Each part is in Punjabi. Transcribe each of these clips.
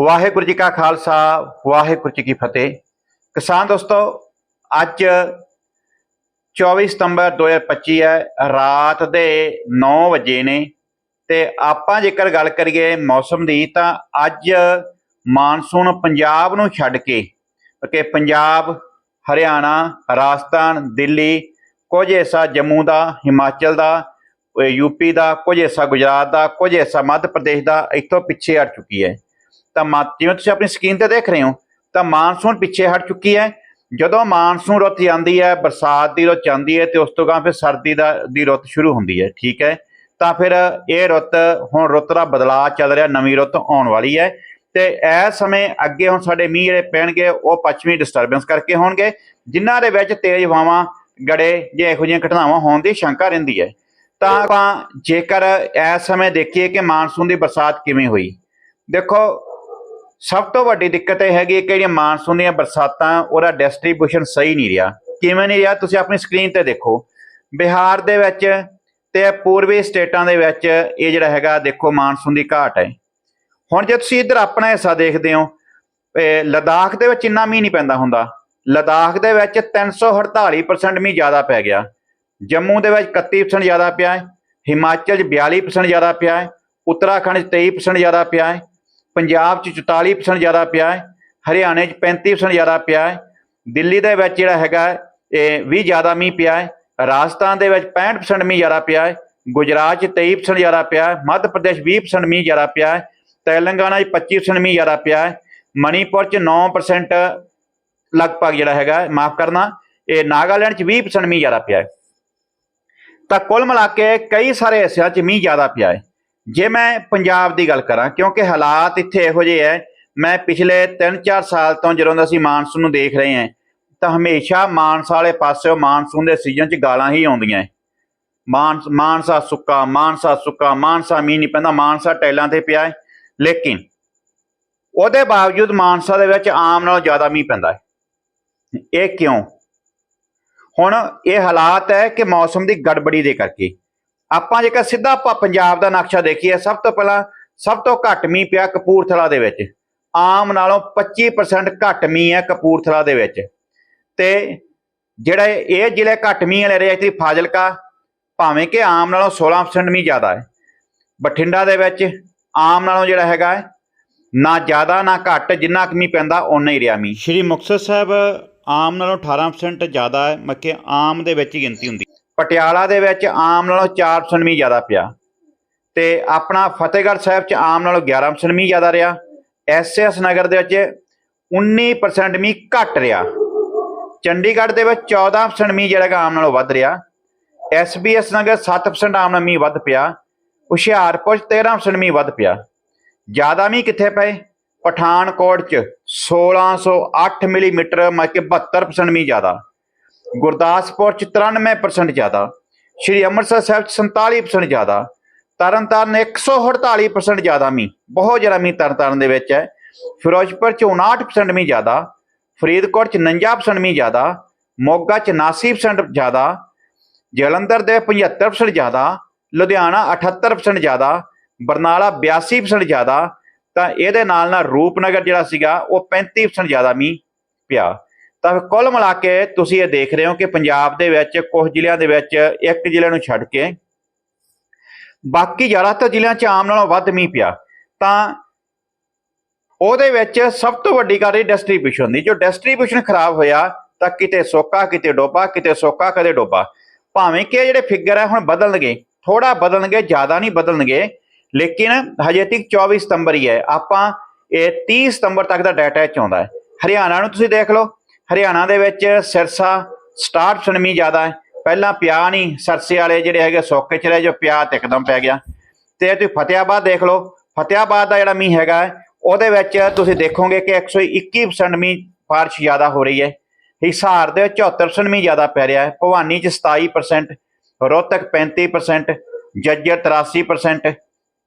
ਵਾਹਿਗੁਰੂ ਜੀ ਕਾ ਖਾਲਸਾ, ਵਾਹਿਗੁਰੂ ਜੀ ਕੀ ਫਤਿਹ। ਕਿਸਾਨ ਦੋਸਤੋ, ਅੱਜ 24 ਸਤੰਬਰ 2025 ਹੈ, ਰਾਤ ਦੇ 9 ਵਜੇ ਨੇ ਤੇ ਆਪਾਂ ਜੇਕਰ ਗੱਲ ਕਰੀਏ ਮੌਸਮ ਦੀ ਤਾਂ ਅੱਜ ਮਾਨਸੂਨ ਪੰਜਾਬ ਨੂੰ ਛੱਡ ਕੇ, ਕਿ ਪੰਜਾਬ, ਹਰਿਆਣਾ, ਰਾਜਸਥਾਨ, ਦਿੱਲੀ, ਕੁਝ ਹਿੱਸਾ ਜੰਮੂ ਦਾ, ਹਿਮਾਚਲ ਦਾ, ਅਹ ਯੂਪੀ ਦਾ, ਕੁਝ ਹਿੱਸਾ ਗੁਜਰਾਤ ਦਾ, ਕੁਝ ਹਿੱਸਾ ਮੱਧ ਪ੍ਰਦੇਸ਼ ਦਾ ਇੱਥੋਂ ਪਿੱਛੇ ਹਟ ਚੁੱਕੀ ਹੈ। ਤਾਂ ਮਾ- ਜਿਵੇਂ ਤੁਸੀਂ ਆਪਣੀ ਸਕਰੀਨ ਤੇ ਦੇਖ ਰਹੇ ਹੋ, ਤਾਂ ਮਾਨਸੂਨ ਪਿੱਛੇ ਹਟ ਚੁੱਕੀ ਹੈ। ਜਦੋਂ ਮਾਨਸੂਨ ਰੁੱਤ ਜਾਂਦੀ ਹੈ, ਬਰਸਾਤ ਦੀ ਰੁੱਤ ਜਾਂਦੀ ਹੈ ਤੇ ਉਸ ਤੋਂ ਗਾਂ ਫਿਰ ਸਰਦੀ ਦਾ ਦੀ ਰੁੱਤ ਸ਼ੁਰੂ ਹੁੰਦੀ ਹੈ, ਠੀਕ ਹੈ। ਤਾਂ ਫਿਰ ਇਹ ਰੁੱਤ ਹੁਣ ਰੁੱਤ ਦਾ ਬਦਲਾਅ ਚੱਲ ਰਿਹਾ, ਨਵੀਂ ਰੁੱਤ ਆਉਣ ਵਾਲੀ ਹੈ। ਤੇ ਇਸ ਸਮੇਂ ਅੱਗੇ ਹੁਣ ਸਾਡੇ ਮੀਂਹ ਜਿਹੜੇ ਪੈਣਗੇ, ਉਹ ਪੱਛਮੀ ਡਿਸਟਰਬੈਂਸ ਕਰਕੇ ਹੋਣਗੇ, ਜਿਨ੍ਹਾਂ ਦੇ ਵਿੱਚ ਤੇਜ਼ ਹਵਾਵਾਂ, ਗੜੇ ਜੇ ਇਹੋ ਜਿਹੀਆਂ ਘਟਨਾਵਾਂ ਹੋਣ ਦੀ ਸ਼ੰਕਾ ਰਹਿੰਦੀ ਹੈ। ਤਾਂ ਆਪਾਂ ਜੇਕਰ ਇਸ ਸਮੇਂ ਦੇਖੀਏ ਕਿ ਮਾਨਸੂਨ ਦੀ ਬਰਸਾਤ ਕਿਵੇਂ ਹੋਈ। ਦੇਖੋ ਸਭ ਤੋਂ ਵੱਡੀ ਦਿੱਕਤ ਇਹ ਹੈਗੀ ਕਿ ਜਿਹੜੀਆਂ ਮਾਨਸੂਨ ਦੀਆਂ ਬਰਸਾਤਾਂ, ਉਹਦਾ ਡਿਸਟ੍ਰੀਬਿਊਸ਼ਨ ਸਹੀ ਨਹੀਂ ਰਿਹਾ। ਕਿਵੇਂ ਨਹੀਂ ਰਿਹਾ? ਤੁਸੀਂ ਆਪਣੀ ਸਕਰੀਨ ਤੇ ਦੇਖੋ। ਬਿਹਾਰ ਦੇ ਵਿੱਚ ਤੇ ਪੂਰਬੀ ਸਟੇਟਾਂ ਦੇ ਵਿੱਚ ਇਹ ਜਿਹੜਾ ਹੈਗਾ, ਦੇਖੋ ਮਾਨਸੂਨ ਦੀ ਘਾਟ ਹੈ। ਹੁਣ ਜੇ ਤੁਸੀਂ ਇੱਧਰ ਆਪਣਾ ਹਿੱਸਾ ਦੇਖਦੇ ਹੋ ਲਦਾਖ ਦੇ ਵਿੱਚ ਇੰਨਾ ਮੀਂਹ ਨਹੀਂ ਪੈਂਦਾ ਹੁੰਦਾ। ਲਦਾਖ ਦੇ ਵਿੱਚ 348% ਮੀਂਹ ਜ਼ਿਆਦਾ ਪੈ ਗਿਆ। ਜੰਮੂ ਦੇ ਵਿੱਚ 31% ਜ਼ਿਆਦਾ ਪਿਆ ਹੈ। ਹਿਮਾਚਲ 'ਚ 42% ਜ਼ਿਆਦਾ ਪਿਆ ਹੈ। ਉੱਤਰਾਖੰਡ 'ਚ 23% ਜ਼ਿਆਦਾ ਪਿਆ ਹੈ। ਪੰਜਾਬ 'ਚ 44% ਜ਼ਿਆਦਾ ਪਿਆ ਹੈ, ਹਰਿਆਣੇ 'ਚ 35% ਜ਼ਿਆਦਾ ਪਿਆ ਹੈ, ਦਿੱਲੀ ਦੇ ਵਿੱਚ ਜਿਹੜਾ ਹੈਗਾ ਇਹ ਵੀ ਜ਼ਿਆਦਾ ਮੀਂਹ ਪਿਆ ਹੈ, ਰਾਜਸਥਾਨ ਦੇ ਵਿੱਚ 65% ਮੀਂਹ ਜ਼ਿਆਦਾ ਪਿਆ ਹੈ, ਗੁਜਰਾਤ 'ਚ 23% ਜ਼ਿਆਦਾ ਪਿਆ ਹੈ, ਮੱਧ ਪ੍ਰਦੇਸ਼ 20% ਮੀਂਹ ਜ਼ਿਆਦਾ ਪਿਆ ਹੈ, ਤੇਲੰਗਾਨਾ 'ਚ 25% ਮੀਂਹ ਜ਼ਿਆਦਾ ਪਿਆ ਹੈ, ਮਣੀਪੁਰ 'ਚ 9% ਲਗਭਗ ਜਿਹੜਾ ਹੈਗਾ ਮਾਫ ਕਰਨਾ, ਇਹ ਨਾਗਾਲੈਂਡ 'ਚ 20% ਮੀਂਹ ਜ਼ਿਆਦਾ ਪਿਆ ਹੈ। ਤਾਂ ਕੁੱਲ ਮਿਲਾ ਕੇ ਕਈ ਸਾਰੇ ਹਿੱਸਿਆਂ 'ਚ ਮੀਂਹ ਜ਼ਿਆਦਾ ਪਿਆ ਹੈ। ਜੇ ਮੈਂ ਪੰਜਾਬ ਦੀ ਗੱਲ ਕਰਾਂ, ਕਿਉਂਕਿ ਹਾਲਾਤ ਇੱਥੇ ਇਹੋ ਜਿਹੇ ਹੈ ਮੈਂ ਪਿਛਲੇ 3-4 ਸਾਲ ਤੋਂ ਜਦੋਂ ਦਾ ਅਸੀਂ ਮਾਨਸੂਨ ਨੂੰ ਦੇਖ ਰਹੇ ਹਾਂ ਤਾਂ ਹਮੇਸ਼ਾ ਮਾਨਸਾ ਵਾਲੇ ਪਾਸਿਓਂ ਮਾਨਸੂਨ ਦੇ ਸੀਜ਼ਨ 'ਚ ਗਾਲਾਂ ਹੀ ਆਉਂਦੀਆਂ ਹੈ। ਮਾਨਸ, ਮਾਨਸਾ ਸੁੱਕਾ ਮਾਨਸਾ ਸੁੱਕਾ, ਮਾਨਸਾ ਮੀਂਹ ਨਹੀਂ ਪੈਂਦਾ, ਮਾਨਸਾ ਟੈਲਾਂ ਤੇ ਪਿਆ ਹੈ ਲੇਕਿਨ ਉਹਦੇ ਬਾਵਜੂਦ ਮਾਨਸਾ ਦੇ ਵਿੱਚ ਆਮ ਨਾਲੋਂ ਜ਼ਿਆਦਾ ਮੀਂਹ ਪੈਂਦਾ ਹੈ ਇਹ ਕਿਉਂ? ਹੁਣ ਇਹ ਹਾਲਾਤ ਹੈ ਕਿ ਮੌਸਮ ਦੀ ਗੜਬੜੀ ਦੇ ਕਰਕੇ। ਆਪਾਂ ਜੇਕਰ ਸਿੱਧਾ ਆਪਾਂ ਪੰਜਾਬ ਦਾ ਨਕਸ਼ਾ ਦੇਖੀਏ, ਸਭ ਤੋਂ ਪਹਿਲਾਂ ਸਭ ਤੋਂ ਘੱਟ ਮੀਂਹ ਪਿਆ ਕਪੂਰਥਲਾ ਦੇ ਵਿੱਚ। ਆਮ ਨਾਲੋਂ 25% ਘੱਟ ਮੀਂਹ ਹੈ ਕਪੂਰਥਲਾ ਦੇ ਵਿੱਚ। ਤੇ ਜਿਹੜਾ ਇਹ ਜ਼ਿਲ੍ਹੇ ਘੱਟ ਮੀਂਹ ਵਾਲੇ ਰਹੇ ਇੱਥੇ ਫਾਜ਼ਿਲਕਾ, ਭਾਵੇਂ ਕਿ ਆਮ ਨਾਲੋਂ 16% ਮੀਂਹ ਜ਼ਿਆਦਾ ਹੈ। ਬਠਿੰਡਾ ਦੇ ਵਿੱਚ ਆਮ ਨਾਲੋਂ ਜਿਹੜਾ ਹੈਗਾ ਨਾ ਜ਼ਿਆਦਾ ਨਾ ਘੱਟ, ਜਿੰਨਾ ਕੁ ਮੀਂਹ ਪੈਂਦਾ ਓਨਾ ਹੀ ਰਿਹਾ ਮੀਂਹ। ਸ਼੍ਰੀ ਮੁਕਤਸਰ ਸਾਹਿਬ ਆਮ ਨਾਲੋਂ 18% ਜ਼ਿਆਦਾ ਹੈ, ਮੱਕੇ ਆਮ ਦੇ ਵਿੱਚ ਗਿਣਤੀ ਹੁੰਦੀ ਪਟਿਆਲਾ ਦੇ ਵਿੱਚ ਆਮ ਨਾਲੋਂ 4% ਮੀਂਹ ਜ਼ਿਆਦਾ ਪਿਆ। ਤੇ ਆਪਣਾ ਫਤਿਹਗੜ੍ਹ ਸਾਹਿਬ ਚ ਆਮ ਨਾਲੋਂ 11% ਮੀਂਹ ਜ਼ਿਆਦਾ ਰਿਹਾ। ਐਸਐਸ ਨਗਰ ਦੇ ਵਿੱਚ 19% ਮੀਂਹ ਘੱਟ ਰਿਹਾ। ਚੰਡੀਗੜ੍ਹ ਦੇ ਵਿੱਚ 14% ਮੀਂਹ ਜਿਹੜਾ ਹੈਗਾ ਆਮ ਨਾਲੋਂ ਵੱਧ ਰਿਹਾ। ਐਸਬੀਐਸ ਨਗਰ 7% ਆਮ ਨਾਲ ਮੀਂਹ ਵੱਧ ਪਿਆ। ਹੁਸ਼ਿਆਰਪੁਰ 'ਚ 13% ਮੀਂਹ ਵੱਧ ਪਿਆ। ਜ਼ਿਆਦਾ ਮੀਂਹ ਕਿੱਥੇ ਪਏ? ਪਠਾਨਕੋਟ ਚ 1608 ਮਿਲੀਮੀਟਰ ਮਤਲਬ ਕਿ 72% ਮੀਂਹ ਜ਼ਿਆਦਾ। ਗੁਰਦਾਸਪੁਰ ਚ 93% ਜ਼ਿਆਦਾ, ਸ਼੍ਰੀ ਅੰਮ੍ਰਿਤਸਰ ਸਾਹਿਬ ਚ 47% ਜ਼ਿਆਦਾ, ਤਰਨਤਾਰਨ 148% ਜ਼ਿਆਦਾ ਮੀਂਹ, ਬਹੁਤ ਜ਼ਿਆਦਾ ਮੀਂਹ ਤਰਨਤਾਰਨ ਦੇ ਵਿੱਚ ਹੈ। ਫਿਰੋਜ਼ਪੁਰ ਚ 59% ਮੀਂਹ ਜ਼ਿਆਦਾ, ਫਰੀਦਕੋਟ ਚ 49% ਮੀਂਹ ਜ਼ਿਆਦਾ, ਮੋਗਾ ਚ 79% ਜ਼ਿਆਦਾ, ਜਲੰਧਰ ਦੇ 75% ਜ਼ਿਆਦਾ, ਲੁਧਿਆਣਾ 78% ਜ਼ਿਆਦਾ, ਬਰਨਾਲਾ 82% ਜ਼ਿਆਦਾ, ਤਾਂ ਇਹਦੇ ਨਾਲ ਨਾਲ ਰੂਪਨਗਰ ਜਿਹੜਾ ਸੀਗਾ, ਉਹ 35% ਜ਼ਿਆਦਾ ਮੀਂਹ ਪਿਆ। ਤਾਂ ਕੁੱਲ ਮਿਲਾ ਕੇ ਤੁਸੀਂ ਇਹ ਦੇਖ ਰਹੇ ਹੋ ਕਿ ਪੰਜਾਬ ਦੇ ਵਿੱਚ ਕੁਝ ਜ਼ਿਲ੍ਹਿਆਂ ਦੇ ਵਿੱਚ ਇੱਕ ਜ਼ਿਲ੍ਹੇ ਨੂੰ ਛੱਡ ਕੇ ਬਾਕੀ ਜ਼ਿਆਦਾਤਰ ਜ਼ਿਲ੍ਹਿਆਂ 'ਚ ਆਮ ਨਾਲੋਂ ਵੱਧ ਮੀਂਹ ਪਿਆ। ਤਾਂ ਉਹਦੇ ਵਿੱਚ ਸਭ ਤੋਂ ਵੱਡੀ ਗੱਲ ਇਹ ਡਿਸਟ੍ਰੀਬਿਊਸ਼ਨ ਦੀ, ਜੋ ਡਿਸਟ੍ਰੀਬਿਊਸ਼ਨ ਖਰਾਬ ਹੋਇਆ ਤਾਂ ਕਿਤੇ ਸੋਕਾ, ਕਿਤੇ ਡੋਬਾ, ਕਿਤੇ ਸੋਕਾ ਕਦੇ ਡੋਬਾ। ਭਾਵੇਂ ਕਿ ਇਹ ਜਿਹੜੇ ਫਿਗਰ ਹੈ ਹੁਣ ਬਦਲਣਗੇ ਥੋੜਾ ਬਦਲਣਗੇ, ਜ਼ਿਆਦਾ ਨਹੀਂ ਬਦਲਣਗੇ, ਲੇਕਿਨ ਹਜੇ ਤੱਕ 24 ਸਤੰਬਰ ਹੀ ਹੈ। ਆਪਾਂ ਇਹ 30 ਸਤੰਬਰ ਤੱਕ ਦਾ ਡਾਟਾ ਇਹ 'ਚ ਆਉਂਦਾ ਹੈ। ਹਰਿਆਣਾ ਨੂੰ ਤੁਸੀਂ ਦੇਖ ਲਓ ਹਰਿਆਣਾ ਦੇ ਵਿੱਚ ਸਿਰਸਾ 67% ਜ਼ਿਆਦਾ ਹੈ। ਪਹਿਲਾਂ ਪਿਆ ਨਹੀਂ ਸਰਸੇ ਵਾਲੇ ਜਿਹੜੇ ਹੈਗੇ ਸੌਕੇ ਚ ਰਹੇ ਜੋ ਪਿਆ ਤੇ ਇੱਕਦਮ ਪੈ ਗਿਆ। ਤੇ ਤੁਸੀਂ ਫਤਿਆਬਾਦ ਦੇਖ ਲਓ ਫਤਿਆਬਾਦ ਦਾ ਜਿਹੜਾ ਮੀਂਹ ਹੈਗਾ ਹੈ, ਉਹਦੇ ਵਿੱਚ ਤੁਸੀਂ ਦੇਖੋਗੇ ਕਿ 121% ਮੀਂਹ ਬਾਰਿਸ਼ ਜ਼ਿਆਦਾ ਹੋ ਰਹੀ ਹੈ। ਹਿਸਾਰ ਦੇ ਵਿੱਚ 74% ਮੀਂਹ ਜ਼ਿਆਦਾ ਪੈ ਰਿਹਾ ਹੈ। ਭਵਾਨੀ ਚ 27% ਰੋਹਤਕ 35% ਜੱਜਰ 83%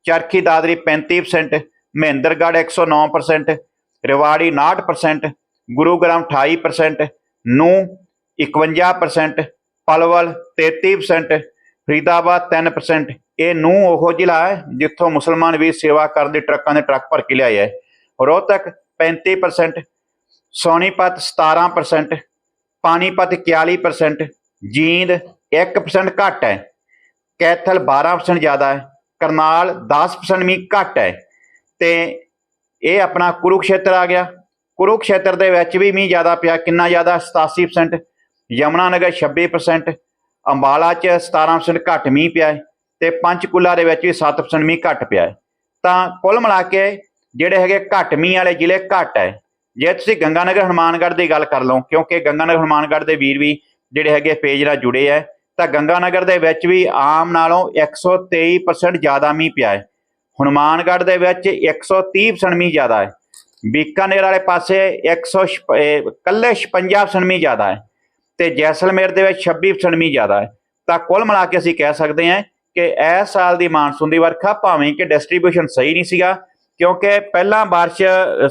ਚਰਖੀ ਦਾਦਰੀ 35% ਮਹਿੰਦਰਗੜ੍ਹ 109% ਰਿਵਾੜੀ 59% ਗੁਰੂਗ੍ਰਾਮ 28% ਨੂੰ 51% ਪਲਵਲ 33% ਫਰੀਦਾਬਾਦ 3% ਇਹ ਨੂੰ ਉਹ ਜ਼ਿਲ੍ਹਾ ਹੈ ਜਿੱਥੋਂ ਮੁਸਲਮਾਨ ਵੀ ਸੇਵਾ ਕਰਨ ਦੇ ਟਰੱਕਾਂ ਦੇ ਟਰੱਕ ਭਰ ਕੇ ਲਿਆਏ ਹੈ ਰੋਹਤਕ 35% ਸੋਨੀਪਤ 17% ਪਾਣੀਪਤ 41% ਜੀਂਦ 1% ਘੱਟ ਹੈ। ਕੈਥਲ 12% ਜ਼ਿਆਦਾ ਹੈ। ਕਰਨਾਲ 10% ਵੀ ਘੱਟ ਹੈ। ਤੇ ਇਹ ਆਪਣਾ ਕੁਰੂਕਸ਼ੇਤਰ ਆ ਗਿਆ। ਕੁਰੂਕਸ਼ੇਤਰ ਦੇ ਵਿੱਚ ਵੀ ਮੀਂਹ ਜ਼ਿਆਦਾ ਪਿਆ, ਕਿੰਨਾ ਜ਼ਿਆਦਾ? 87% ਯਮੁਨਾਨਗਰ 26% ਅੰਬਾਲਾ ਚ 17% ਘੱਟ ਮੀਂਹ ਪਿਆ ਹੈ ਤੇ ਪੰਚਕੂਲਾ ਦੇ ਵਿੱਚ ਵੀ 7% ਮੀਂਹ ਘੱਟ ਪਿਆ ਹੈ। ਤਾਂ ਕੁੱਲ ਮਿਲਾ ਕੇ ਜਿਹੜੇ ਹੈਗੇ ਘੱਟ ਮੀਂਹ ਵਾਲੇ ਜ਼ਿਲ੍ਹੇ ਘੱਟ ਹੈ। ਜੇ ਤੁਸੀਂ ਗੰਗਾਨਗਰ ਹਨੂਮਾਨਗੜ੍ਹ ਦੀ ਗੱਲ ਕਰ ਲਓ, ਕਿਉਂਕਿ ਗੰਗਾਨਗਰ ਹਨੂਮਾਨਗੜ੍ਹ ਦੇ ਵੀਰ ਵੀ ਜਿਹੜੇ ਹੈਗੇ ਪੇਜ ਨਾਲ ਜੁੜੇ ਹੈ, ਤਾਂ ਗੰਗਾਨਗਰ ਦੇ ਵਿੱਚ ਵੀ ਆਮ ਨਾਲੋਂ 123% ਜ਼ਿਆਦਾ ਮੀਂਹ ਪਿਆ ਹੈ। ਹਨੂਮਾਨਗੜ੍ਹ ਦੇ ਵਿੱਚ 130% ਮੀਂਹ ਜ਼ਿਆਦਾ ਹੈ। ਬੀਕਾਨੇਰ ਵਾਲੇ ਪਾਸੇ 100 ਕੱਲੇ 56% ਮੀਂਹ ਜ਼ਿਆਦਾ ਹੈ ਤੇ ਜੈਸਲਮੇਰ ਦੇ ਵਿੱਚ 26% ਜ਼ਿਆਦਾ ਹੈ। ਤਾਂ ਕੁੱਲ ਮਿਲਾ ਕੇ ਅਸੀਂ ਕਹਿ ਸਕਦੇ ਹਾਂ ਕਿ ਇਸ ਸਾਲ ਦੀ ਮਾਨਸੂਨ ਦੀ ਵਰਖਾ ਭਾਵੇਂ ਕਿ ਡਿਸਟ੍ਰੀਬਿਊਸ਼ਨ ਸਹੀ ਨਹੀਂ ਸੀਗਾ, ਕਿਉਂਕਿ ਪਹਿਲਾਂ ਬਾਰਿਸ਼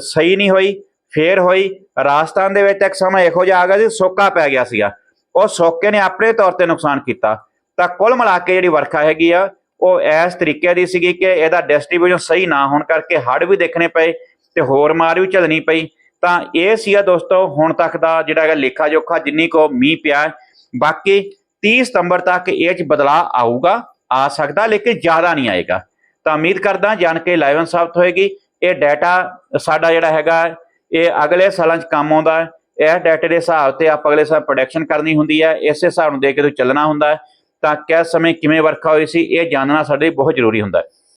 ਸਹੀ ਨਹੀਂ ਹੋਈ, ਫੇਰ ਹੋਈ। ਰਾਜਸਥਾਨ ਦੇ ਵਿੱਚ ਇੱਕ ਸਮਾਂ ਇਹੋ ਜਿਹਾ ਆ ਗਿਆ ਸੀ, ਸੋਕਾ ਪੈ ਗਿਆ ਸੀਗਾ। ਉਹ ਸੋਕੇ ਨੇ ਆਪਣੇ ਤੌਰ ਤੇ ਨੁਕਸਾਨ ਕੀਤਾ। ਤਾਂ ਕੁੱਲ ਮਿਲਾ ਕੇ ਜਿਹੜੀ ਵਰਖਾ ਹੈਗੀ ਆ, ਉਹ ਇਸ ਤਰੀਕੇ ਦੀ ਸੀਗੀ ਕਿ ਇਹਦਾ ਡਿਸਟ੍ਰੀਬਿਊਸ਼ਨ ਸਹੀ ਨਾ ਹੋਣ ਕਰਕੇ ਹੜ੍ਹ ਵੀ ਦੇਖਣੇ ਪਏ ਤੇ ਹੋਰ ਮਾਰ ਵੀ ਝੱਲਣੀ ਪਈ। ਤਾਂ ਇਹ ਸੀਗਾ ਦੋਸਤੋ, ਹੁਣ ਤੱਕ ਦਾ ਜਿਹੜਾ ਹੈਗਾ ਲੇਖਾ ਜੋਖਾ ਜਿੰਨੀ ਕੋ ਮੀਂਹ ਪਿਆ ਬਾਕੀ 30 ਸਤੰਬਰ ਤੱਕ ਇਹ ਚ ਬਦਲਾਅ ਆਊਗਾ, ਆ ਸਕਦਾ, ਲੇਕਿਨ ਜ਼ਿਆਦਾ ਨਹੀਂ ਆਏਗਾ। ਤਾਂ ਉਮੀਦ ਕਰਦਾ, ਜਾਣ ਕੇ ਲਾਈਵਨ ਸਾਬਤ ਹੋਏਗੀ। ਇਹ ਡਾਟਾ ਸਾਡਾ ਜਿਹੜਾ ਹੈਗਾ, ਇਹ ਅਗਲੇ ਸਾਲਾਂ 'ਚ ਕੰਮ ਆਉਂਦਾ ਹੈ। ਇਹ ਡਾਟੇ ਦੇ ਹਿਸਾਬ ਤੇ ਆਪ ਅਗਲੇ ਸਾਲ ਪ੍ਰੋਡਕਸ਼ਨ ਕਰਨੀ ਹੁੰਦੀ ਹੈ। ਇਸੇ ਹਿਸਾਬ ਨੂੰ ਦੇ ਕੇ ਤੋਂ ਚੱਲਣਾ ਹੁੰਦਾ ਤਾਂ ਕਿਸ ਸਮੇਂ ਕਿਵੇਂ ਵਰਖਾ ਹੋਈ ਸੀ, ਇਹ ਜਾਣਨਾ ਸਾਡੇ ਲਈ ਬਹੁਤ ਜ਼ਰੂਰੀ ਹੁੰਦਾ ਹੈ।